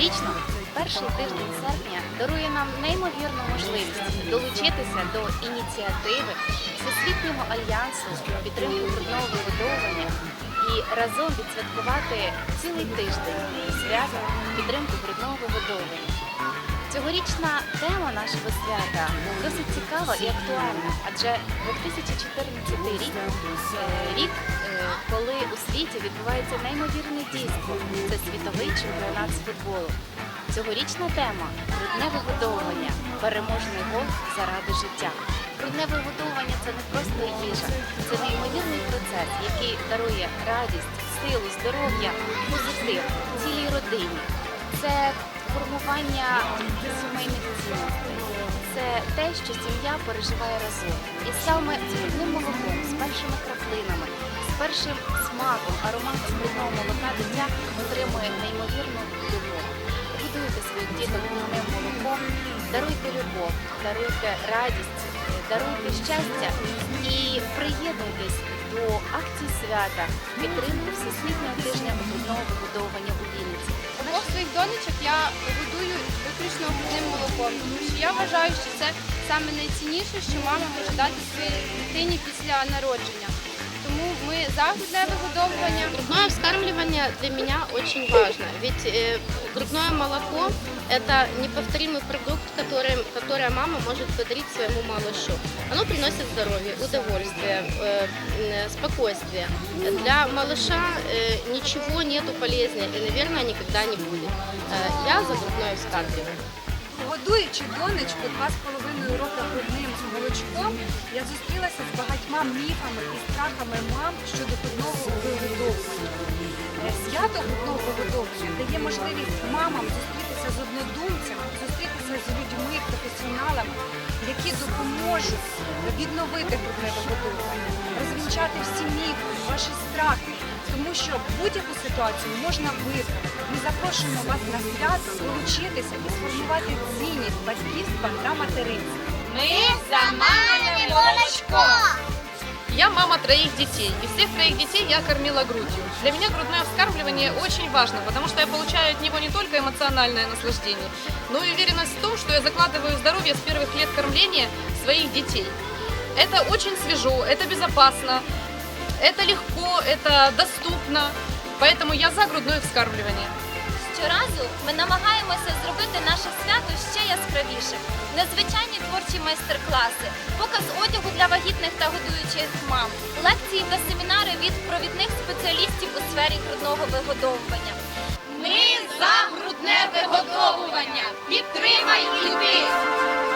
Цьогорічно перший тиждень серпня дарує нам неймовірну можливість долучитися до ініціативи всесвітнього альянсу підтримки грудного вибудовування і разом відсвяткувати цілий тиждень свято підтримки грудного вибудовування. Цьогорічна тема нашого свята досить цікава і актуальна, адже 2014 рік е, рік, е, коли у світі відбувається неймовірне дійство. Це світовий чемпіонат з футболу. Цьогорічна тема грудне вигодовування, переможний гол заради життя. Грудне вигодовування це не просто їжа, це неймовірний процес, який дарує радість, силу, здоров'я, позитив цілій родині. Це формування сімейних цінностей. Це те, що сім'я переживає разом. І саме з молоком, з першими краплинами, з першим смаком, ароматом грудного молока дитя отримує неймовірну любов. Годуйте своїх діток грудним молоком, даруйте любов, даруйте радість, даруйте щастя і приєднуйтесь до акції свята підтримки Всесвітнього тижня грудного вигодовування у Вінниці. Обох своїх донечок я годую виключно грудним молоком, тому що я вважаю, що це саме найцінніше, що мама може дати своїй дитині після народження. Тому ми за грудне вигодовування. Грудное вскармливание для меня очень важно, ведь э, грудное молоко – это неповторимый продукт, который, которое мама может подарить своему малышу. Оно приносит здоровье, удовольствие, э, м, спокойствие. Для малыша э, ничего нету полезнее и, наверное, никогда не будет. Э, я за грудное вскармливание. Годуючи донечку два з половиною роки грудним молочком, я зустрілася з багатьма міфами і страхами мам щодо грудного вигодовування. Е, Свято грудного вигодовування дає можливість мамам зустрітися з однодумцями, зустрітися з людьми, професіоналами, які допоможуть відновити грудне вигодовування, розвінчати всі міфи, ваші страхи. Тому що будь-яку ситуацію можна виправити. Ми запрошуємо вас на свято долучитися і сформувати цінність батьківства та материнства. Я мама троих детей, и всех троих детей я кормила грудью. Для меня грудное вскармливание очень важно, потому что я получаю от него не только эмоциональное наслаждение, но и уверенность в том, что я закладываю здоровье с первых лет кормления своих детей. Это очень свежо, это безопасно, это легко, это доступно, поэтому я за грудное вскармливание. Щоразу ми намагаємося зробити наше свято ще яскравішим. Незвичайні творчі майстер-класи, показ одягу для вагітних та годуючих мам, лекції та семінари від провідних спеціалістів у сфері грудного вигодовування. Ми за грудне вигодовування. Підтримай і ти!